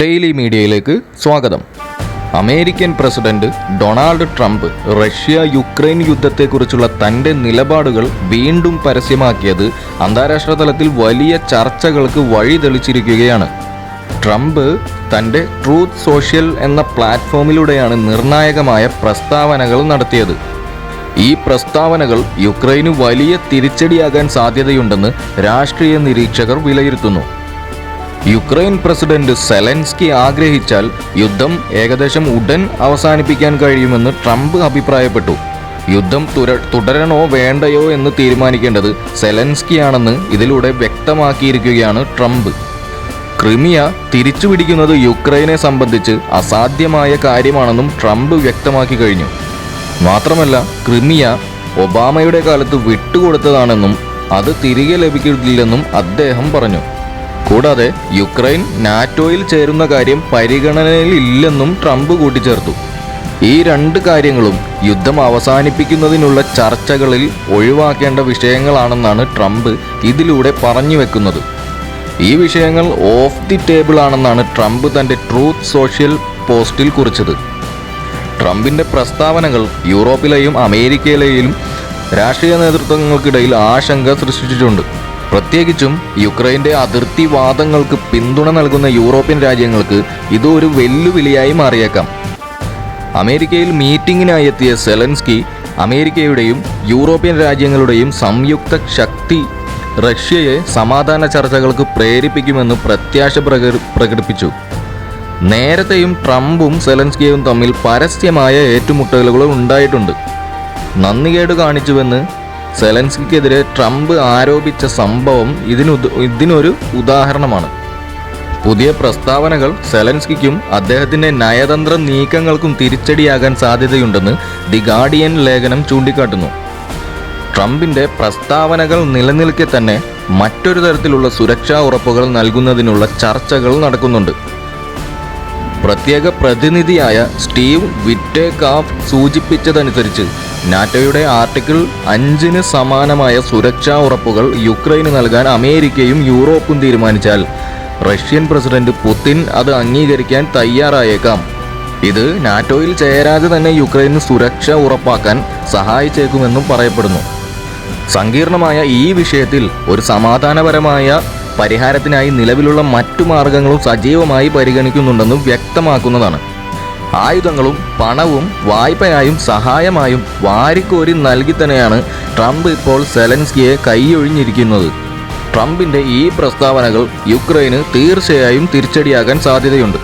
Daily മീഡിയയിലേക്ക് സ്വാഗതം. American president Donald Trump Russia Ukraine യുദ്ധത്തെക്കുറിച്ചുള്ള തന്റെ നിലപാടുകൾ വീണ്ടും പരസ്യമാക്കിയത് അന്താരാഷ്ട്ര തലത്തിൽ വലിയ ചർച്ചകൾക്ക് വഴി തെളിച്ചിരിക്കുകയാണ് ട്രംപ് തന്റെ ട്രൂത്ത് സോഷ്യൽ എന്ന പ്ലാറ്റ്ഫോമിലൂടെയാണ് നിർണായകമായ പ്രസ്താവനകൾ നടത്തിയത്. ഈ പ്രസ്താവനകൾ യുക്രൈന് വലിയ തിരിച്ചടിയാകാൻ സാധ്യതയുണ്ടെന്ന് രാഷ്ട്രീയ നിരീക്ഷകർ വിലയിരുത്തുന്നു. യുക്രൈൻ പ്രസിഡന്റ് സെലൻസ്കി ആഗ്രഹിച്ചാൽ യുദ്ധം ഏകദേശം ഉടൻ അവസാനിപ്പിക്കാൻ കഴിയുമെന്ന് ട്രംപ് അഭിപ്രായപ്പെട്ടു. യുദ്ധം തുര തുടരണോ വേണ്ടയോ എന്ന് തീരുമാനിക്കേണ്ടത് സെലൻസ്കിയാണെന്ന് ഇതിലൂടെ വ്യക്തമാക്കിയിരിക്കുകയാണ് ട്രംപ്. ക്രിമിയ തിരിച്ചുപിടിക്കുന്നത് യുക്രൈനെ സംബന്ധിച്ച് അസാധ്യമായ കാര്യമാണെന്നും ട്രംപ് വ്യക്തമാക്കി കഴിഞ്ഞു. മാത്രമല്ല ക്രിമിയ ഒബാമയുടെ കാലത്ത് വിട്ടുകൊടുത്തതാണെന്നും അത് തിരികെ ലഭിക്കില്ലെന്നും അദ്ദേഹം പറഞ്ഞു. കൂടാതെ യുക്രൈൻ നാറ്റോയിൽ ചേരുന്ന കാര്യം പരിഗണനയിലില്ലെന്നും ട്രംപ് കൂട്ടിച്ചേർത്തു. ഈ രണ്ട് കാര്യങ്ങളും യുദ്ധം അവസാനിപ്പിക്കുന്നതിനുള്ള ചർച്ചകളിൽ ഒഴിവാക്കേണ്ട വിഷയങ്ങളാണെന്നാണ് ട്രംപ് ഇതിലൂടെ പറഞ്ഞു വെക്കുന്നത്. ഈ വിഷയങ്ങൾ ഓഫ് ദി ടേബിൾ ആണെന്നാണ് ട്രംപ് തന്റെ ട്രൂത്ത് സോഷ്യൽ പോസ്റ്റിൽ കുറിച്ചത്. ട്രംപിന്റെ പ്രസ്താവനകൾ യൂറോപ്പിലെയും അമേരിക്കയിലെയും രാഷ്ട്രീയ നേതൃത്വങ്ങൾക്കിടയിൽ ആശങ്ക സൃഷ്ടിച്ചിട്ടുണ്ട്. പ്രത്യേകിച്ചും യുക്രൈന്റെ അതിർത്തി വാദങ്ങൾക്ക് പിന്തുണ നൽകുന്ന യൂറോപ്യൻ രാജ്യങ്ങൾക്ക് ഇത് ഒരു വെല്ലുവിളിയായി മാറിയേക്കാം. അമേരിക്കയിൽ മീറ്റിംഗിനായി എത്തിയ സെലൻസ്കി അമേരിക്കയുടെയും യൂറോപ്യൻ രാജ്യങ്ങളുടെയും സംയുക്ത ശക്തി റഷ്യയെ സമാധാന ചർച്ചകൾക്ക് പ്രേരിപ്പിക്കുമെന്ന് പ്രത്യാശ പ്രകടി- പ്രകടിപ്പിച്ചു. നേരത്തെയും ട്രംപും സെലൻസ്കിയും തമ്മിൽ പരസ്യമായ ഏറ്റുമുട്ടലുകൾ ഉണ്ടായിട്ടുണ്ട്. നന്ദികേട് കാണിച്ചുവെന്ന് സെലൻസ്കിക്കെതിരെ ട്രംപ് ആരോപിച്ച സംഭവം ഇതിനു ഇതിനൊരു ഉദാഹരണമാണ്. പുതിയ പ്രസ്താവനകൾ സെലൻസ്കിക്കും അദ്ദേഹത്തിന്റെ നയതന്ത്ര നീക്കങ്ങൾക്കും തിരിച്ചടിയാകാൻ സാധ്യതയുണ്ടെന്ന് ദി ഗാർഡിയൻ ലേഖനം ചൂണ്ടിക്കാട്ടുന്നു. ട്രംപിന്റെ പ്രസ്താവനകൾ നിലനിൽക്കെ തന്നെ മറ്റൊരു തരത്തിലുള്ള സുരക്ഷാ ഉറപ്പുകൾ നൽകുന്നതിനുള്ള ചർച്ചകൾ നടക്കുന്നുണ്ട്. പ്രത്യേക പ്രതിനിധിയായ സ്റ്റീവ് വിറ്റേ കാഫ് സൂചിപ്പിച്ചതനുസരിച്ച് നാറ്റോയുടെ ആർട്ടിക്കിൾ അഞ്ചിന് സമാനമായ സുരക്ഷാ ഉറപ്പുകൾ യുക്രൈന് നൽകാൻ അമേരിക്കയും യൂറോപ്പും തീരുമാനിച്ചാൽ റഷ്യൻ പ്രസിഡന്റ് പുതിൻ അത് അംഗീകരിക്കാൻ തയ്യാറായേക്കാം. ഇത് നാറ്റോയിൽ ചേരാതെ തന്നെ യുക്രൈന് സുരക്ഷ ഉറപ്പാക്കാൻ സഹായിച്ചേക്കുമെന്നും പറയപ്പെടുന്നു. സങ്കീർണമായ ഈ വിഷയത്തിൽ ഒരു സമാധാനപരമായ പരിഹാരത്തിനായി നിലവിലുള്ള മറ്റു മാർഗങ്ങളും സജീവമായി പരിഗണിക്കുന്നുണ്ടെന്നും വ്യക്തമാക്കുന്നതാണ്. ആയുധങ്ങളും പണവും വായ്പയായും സഹായമായും വാരിക്കോരി നൽകി തന്നെയാണ് ട്രംപ് ഇപ്പോൾ സെലൻസ്കിയെ കൈയൊഴിഞ്ഞിരിക്കുന്നത്. ട്രംപിന്റെ ഈ പ്രസ്താവനകൾ യുക്രൈന് തീർച്ചയായും തിരിച്ചടിയാകാൻ സാധ്യതയുണ്ട്.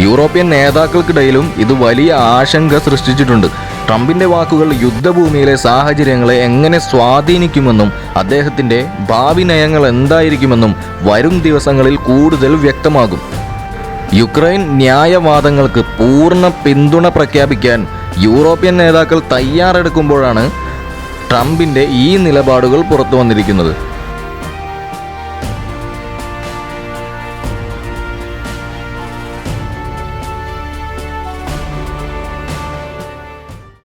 യൂറോപ്യൻ നേതാക്കൾക്കിടയിലും ഇത് വലിയ ആശങ്ക സൃഷ്ടിച്ചിട്ടുണ്ട്. ട്രംപിന്റെ വാക്കുകൾ യുദ്ധഭൂമിയിലെ സാഹചര്യങ്ങളെ എങ്ങനെ സ്വാധീനിക്കുമെന്നും അദ്ദേഹത്തിന്റെ ഭാവി നയങ്ങൾ എന്തായിരിക്കുമെന്നും വരും ദിവസങ്ങളിൽ കൂടുതൽ വ്യക്തമാകും. യുക്രൈൻ ന്യായവാദങ്ങൾക്ക് പൂർണ പിന്തുണ പ്രഖ്യാപിക്കാൻ യൂറോപ്യൻ നേതാക്കൾ തയ്യാറെടുക്കുമ്പോഴാണ് ട്രംപിന്റെ ഈ നിലപാടുകൾ പുറത്തു വന്നിരിക്കുന്നത്.